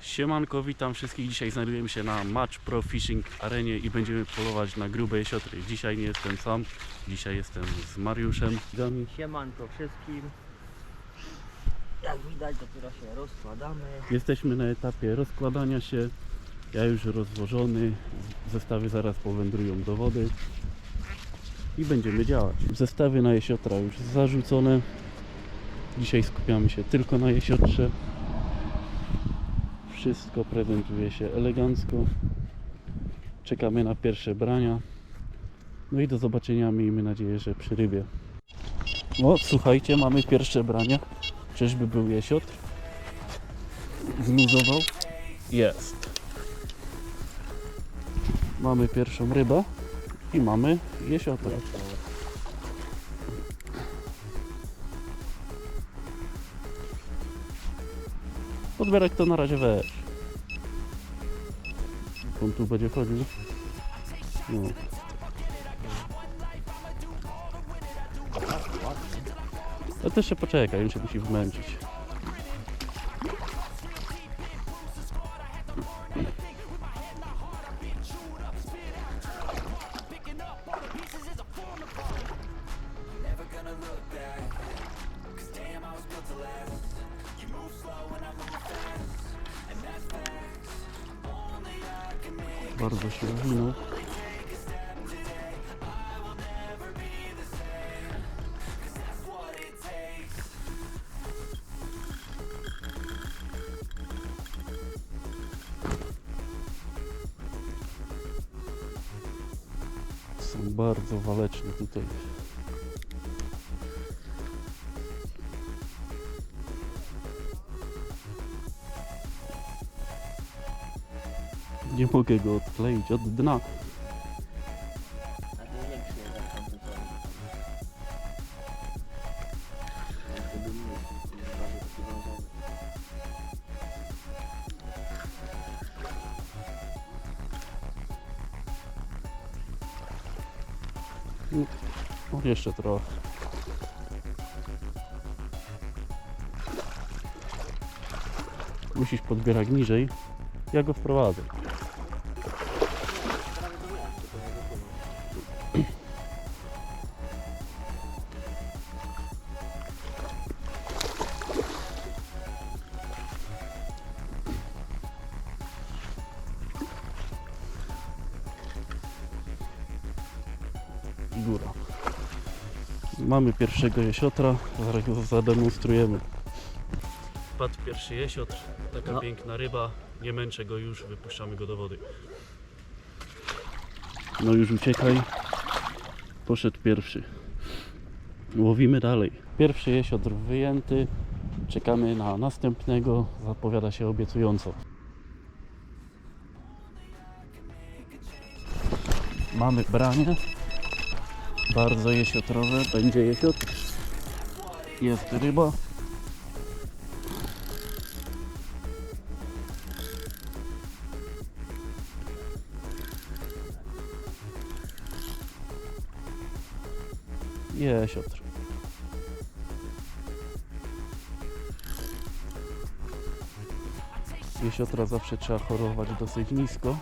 Siemanko, witam wszystkich. Dzisiaj znajdujemy się na Match Pro Fishing Arenie i będziemy polować na grube jesiotry. Dzisiaj nie jestem sam, dzisiaj jestem z Mariuszem. Gami. Siemanko wszystkim. Jak widać dopiero się rozkładamy. Jesteśmy na etapie rozkładania się. Ja już rozłożony, zestawy zaraz powędrują do wody i będziemy działać. Zestawy na jesiotra już zarzucone. Dzisiaj skupiamy się tylko na jesiotrze. Wszystko prezentuje się elegancko. Czekamy na pierwsze brania. No i do zobaczenia, miejmy nadzieję, że przy rybie. O, słuchajcie, mamy pierwsze brania. Czyżby był jesiotr? Zluzował? Jest. Mamy pierwszą rybę i mamy jesiotra. Podbierak to na razie weź. On tu będzie chodził. No. A też się poczekaj, on się musi wmęczyć. Bardzo się rozwinął. Są bardzo waleczne tutaj. Nie mogę go odkleić od dna. Brązowy. No, jeszcze trochę. Musisz podbierać niżej. Ja go wprowadzę. I góra. Mamy pierwszego jesiotra, zaraz go zademonstrujemy. Padł pierwszy jesiotr, taka No. piękna ryba, nie męczę go już, wypuszczamy go do wody. No już uciekaj, poszedł pierwszy. Łowimy dalej. Pierwszy jesiotr wyjęty, czekamy na następnego, zapowiada się obiecująco. Mamy branie, bardzo jesiotrowe, będzie jesiotr. Jest ryba. Jesiotr. Jesiotra zawsze trzeba chorować dosyć nisko.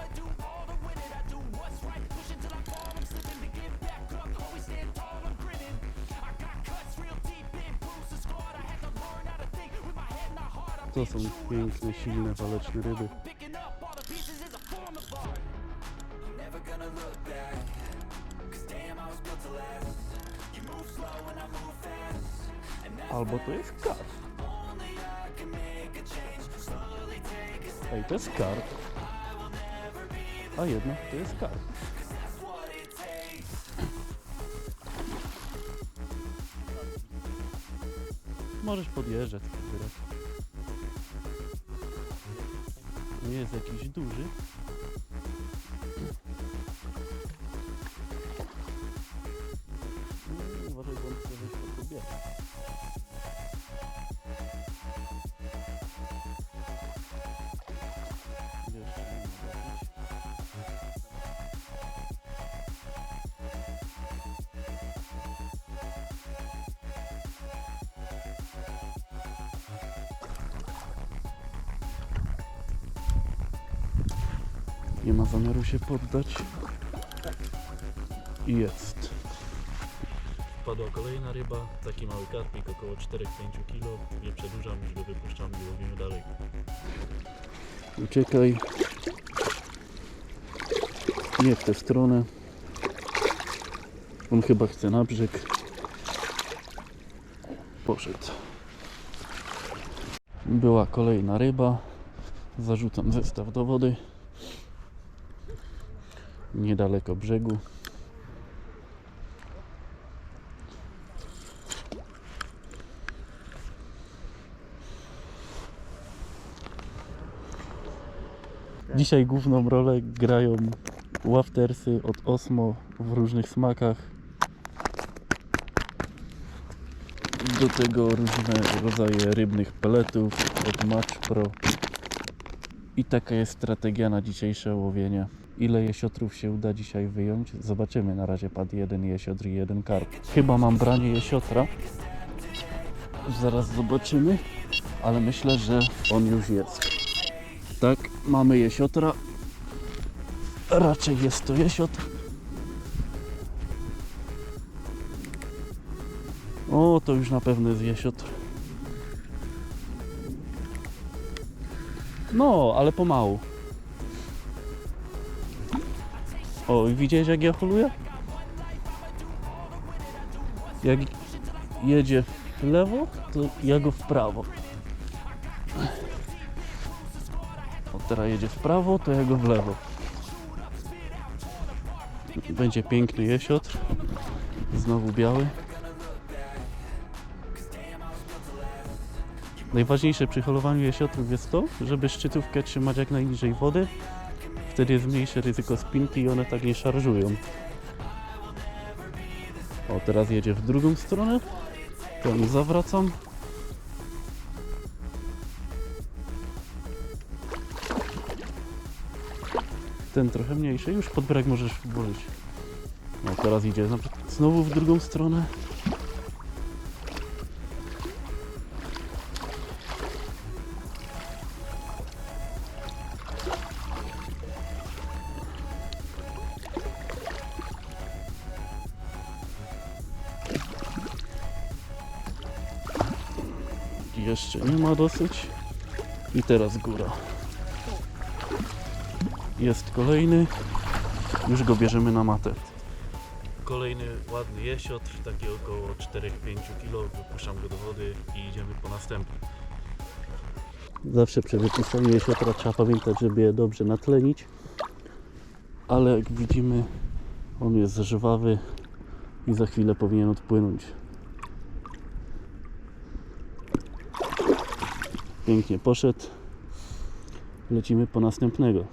Piękne, silne, waleczne ryby. Albo to jest karp. Ej, to jest karp. A jednak to jest karp. Możesz podjeżdżać, podbierać. Nie jest jakiś duży. Nie ma zamiaru się poddać. I jest. Wpadła kolejna ryba, taki mały karpik, około 4-5 kg. Nie przedłużam, już go wypuszczam i łowimy dalej. Uciekaj. Nie w tę stronę. On chyba chce na brzeg. Poszedł. Była kolejna ryba. Zarzucam zestaw do wody. Niedaleko brzegu. Dzisiaj główną rolę grają waftersy od Osmo w różnych smakach. Do tego różne rodzaje rybnych peletów od Match Pro. I taka jest strategia na dzisiejsze łowienie. Ile jesiotrów się uda dzisiaj wyjąć? Zobaczymy. Na razie padł jeden jesiotr i jeden karp. Chyba mam branie jesiotra. Zaraz zobaczymy. Ale myślę, że on już jest. Tak, mamy jesiotra. Raczej jest to jesiotr. O, to już na pewno jest jesiotr. No, ale pomału. O, widziałeś jak ja holuję? Jak jedzie w lewo, to ja go w prawo. O, teraz jedzie w prawo, to ja go w lewo. Będzie piękny jesiotr. Znowu biały. Najważniejsze przy holowaniu jesiotrów jest to, żeby szczytówkę trzymać jak najniżej wody. Wtedy jest mniejsze ryzyko spinki i one tak nie szarżują. O, teraz jedzie w drugą stronę. Mu zawracam. Ten trochę mniejszy, już pod brak możesz włożyć. No teraz idzie znowu w drugą stronę. Jeszcze nie ma dosyć. I teraz góra. Jest kolejny. Już go bierzemy na matę. Kolejny ładny jesiotr, taki około 4-5 kg. Wypuszczam go do wody i idziemy po następny. Zawsze przy wypuszczaniu jesiotra trzeba pamiętać, żeby je dobrze natlenić. Ale jak widzimy, on jest żwawy i za chwilę powinien odpłynąć. Pięknie poszedł. Lecimy po następnego.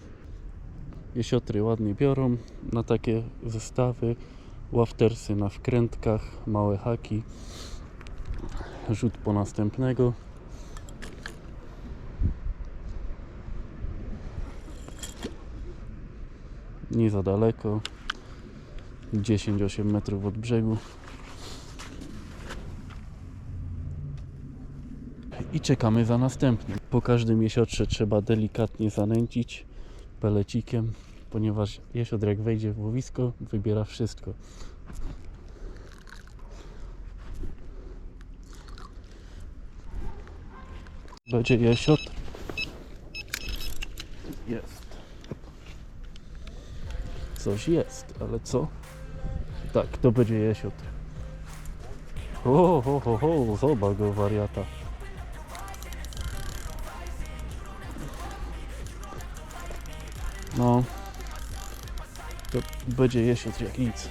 Jesiotry ładnie biorą na takie zestawy. Waftersy na wkrętkach, małe haki. Rzut po następnego. Nie za daleko. 10-8 metrów od brzegu. I czekamy za następnym. Po każdym jesiotrze trzeba delikatnie zanęcić pelecikiem, ponieważ jesiotr jak wejdzie w łowisko, wybiera wszystko. Będzie jesiotr. Jest. Coś jest, ale co? Tak, to będzie jesiotr. O, ho, ho, ho, zobacz go wariata. No. To będzie jesiotr jak nic.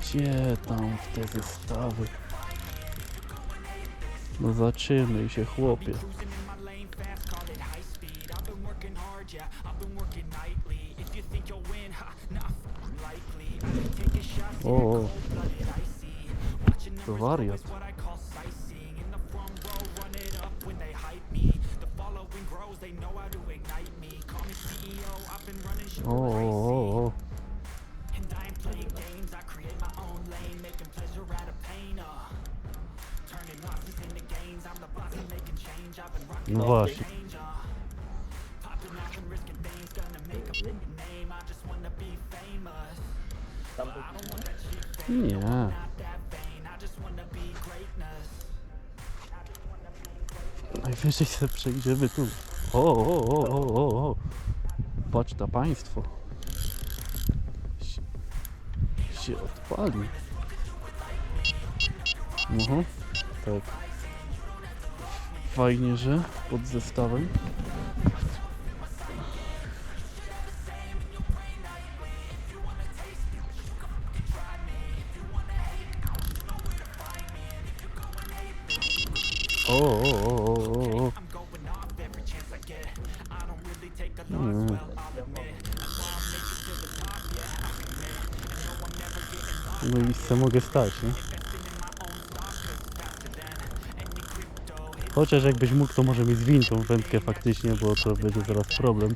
Gdzie tam w te zestawy? No zatrzymaj się chłopie. O. to wariat. Oh, oh, oh, And I ain't playing games, I create my own lane, making pleasure out of pain. Uh. turning losses into gains, I'm the boss and making change. I've been rocking no właśnie. Uh. Yeah. no, not that vain. I just wanna O, o, o, o, o, o. Patrz na państwo. Się, odpali. Mhm. Tak. Fajnie, że pod zestawem. Stać, nie? Chociaż jakbyś mógł, to może mi zwin tą wędkę faktycznie, bo to będzie zaraz problem.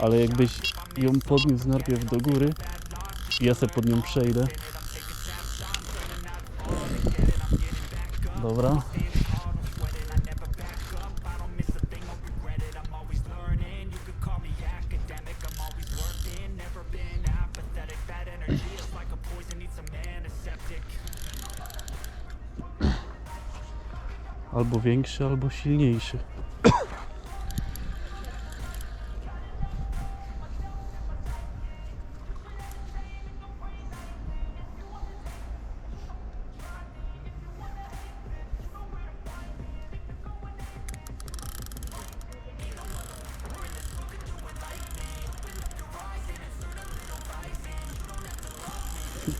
Ale jakbyś ją podniósł najpierw do góry, ja se pod nią przejdę. Dobra. Albo większy, albo silniejszy.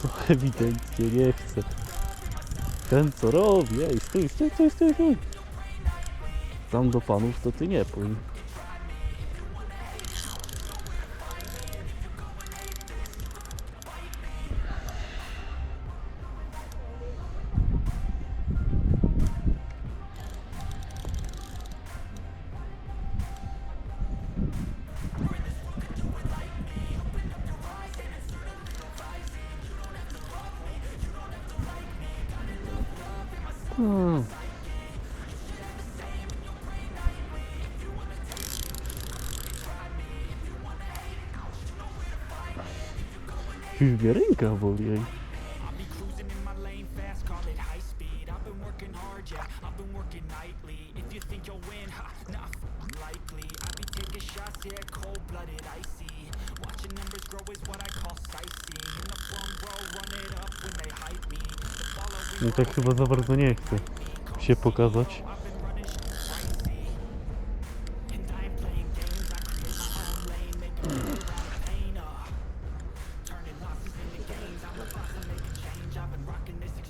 To ewidentnie nie chce. Ten co robi, ej, stój, stój, stój, stój, stój. Tam do panów to ty nie płyń. Ręka boli, ej. No tak chyba za bardzo nie chcę się pokazać.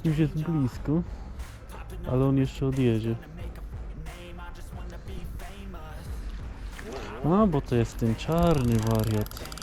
Już jest blisko, ale on jeszcze odjedzie. A, bo to jest ten czarny wariat.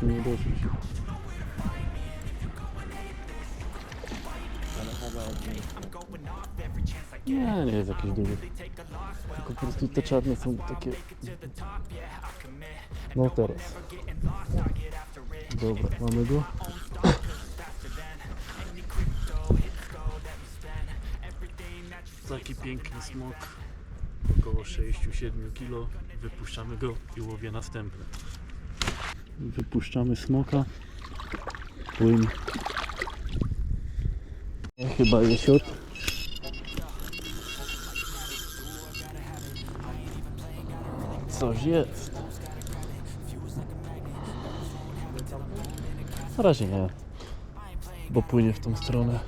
Zaraz musimy dożyć. Nie, nie jest jakiś duży. Tylko po prostu te czarne są takie... No teraz. Dobra, mamy go. Taki piękny smok. Około 6-7 kg. Wypuszczamy go i łowię następny. Wypuszczamy smoka. Płyn. Chyba jesiot. Coś jest. Na razie nie. Bo płynie w tą stronę.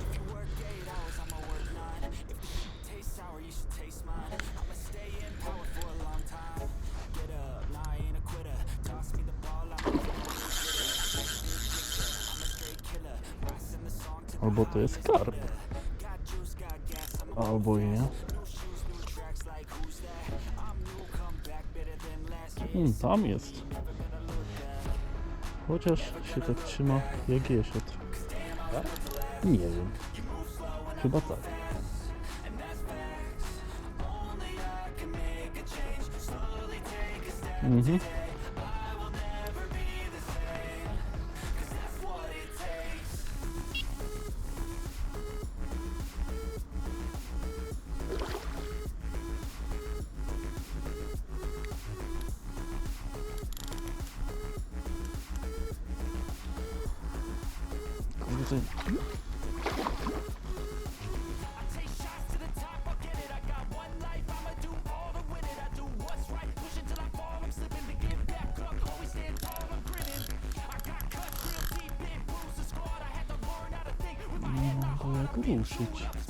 Albo to jest karp. Albo i nie. Hmm, tam jest. Chociaż się tak trzyma jak jesiotr. Nie wiem. Chyba tak. Mhm. Kurde. Nie mam go jak ruszyć.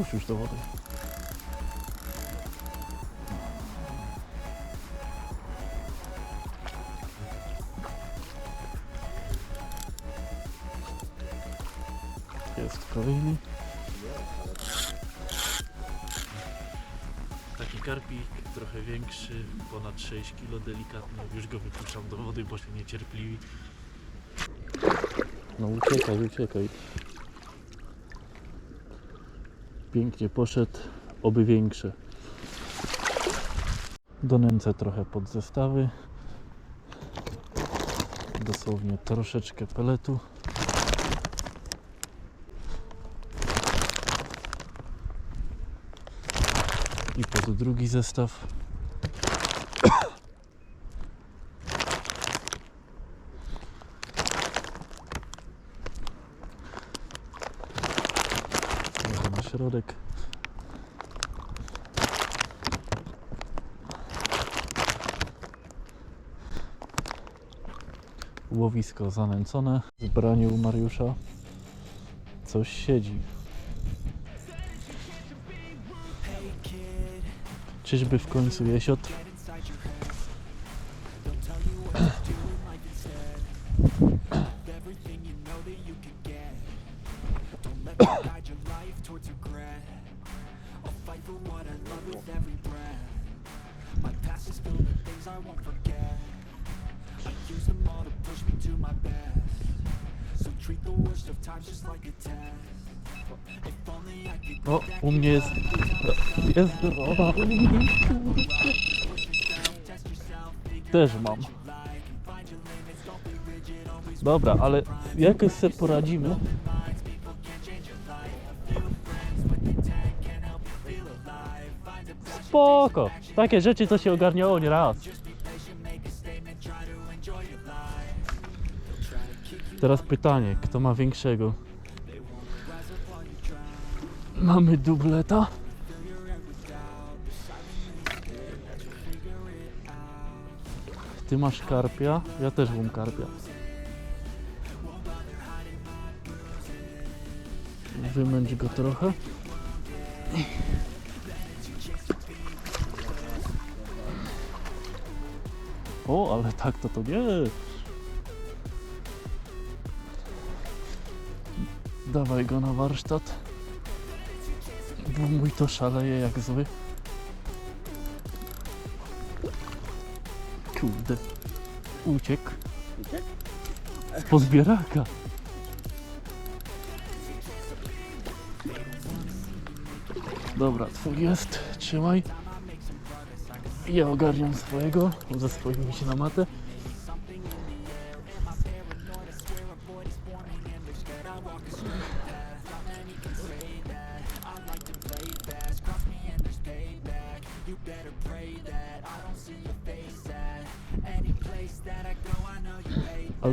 Już już do wody. Jest kolejny. Taki karpik, trochę większy, ponad 6 kg, delikatny. Już go wypuszczam do wody, bo się niecierpliwi. No uciekaj, uciekaj. Pięknie poszedł, oby większe. Donęcę trochę pod zestawy. Dosłownie troszeczkę peletu. I pod drugi zestaw. Trochę na środek. Łowisko zanęcone. Zbranie u Mariusza. Coś siedzi. Czyżby w końcu jesiotr? I won't forget. I use them all to push me to my best. So treat the worst of times just like a test. U mnie jest... Jest figure Też mam. Dobra, ale jakoś sobie poradzimy. Spoko. Takie rzeczy to się ogarniało nie raz. Teraz pytanie, kto ma większego? Mamy dubleta? Ty masz karpia, ja też mam karpia. Wymęć go trochę. O, ale tak to to nie. Dawaj go na warsztat. Bo mój to szaleje jak zły. Kurde. Uciekł. Uciekł? Po zbieraka. Dobra, twój jest. Trzymaj. Ja ogarniam swojego. Ze swoimi się na matę.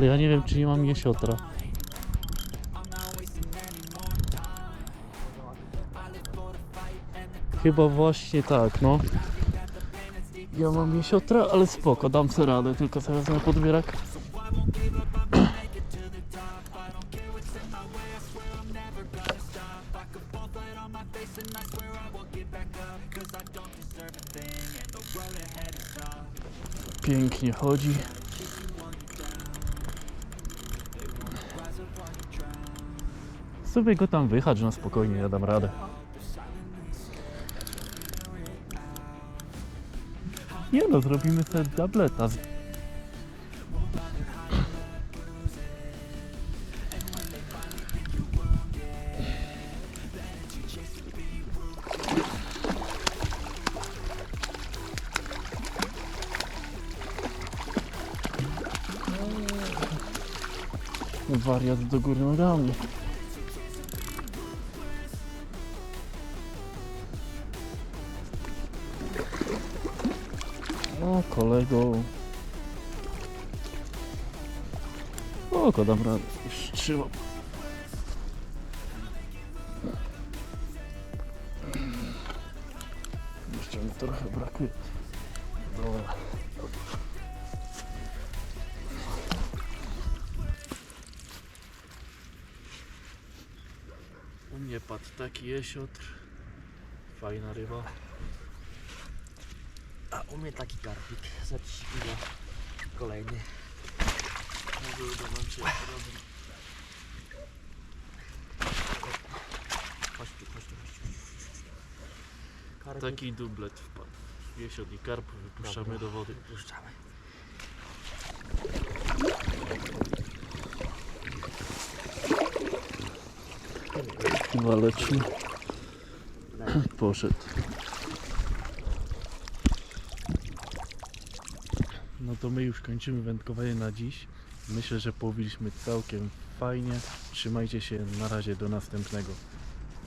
ja nie wiem, czy nie mam jesiotra. Chyba właśnie tak, no. Ja mam jesiotra, ale spoko, dam sobie radę, tylko teraz na podbierak. Pięknie chodzi. Sobie go tam wychać na spokojnie, ja dam radę. Nie no, zrobimy sobie dubleta. z- Wariat do góry nogami. O, kolego. O, dam radę. Już trzymam. Jeszcze mi trochę brakuje. Dobra. U mnie padł taki jesiotr. Fajna ryba. A u mnie taki karpik za 3 kilo. Kolejny. Może uda nam się razem. Chodź tu, chodź tu, chodź tu. Karpik. Taki dublet wpadł. Jesiot i karp wypuszczamy Dobra. do wody. Puszczamy. Waleczny. Poszedł. No to my już kończymy wędkowanie na dziś. Myślę, że połowiliśmy całkiem fajnie. Trzymajcie się, na razie do następnego.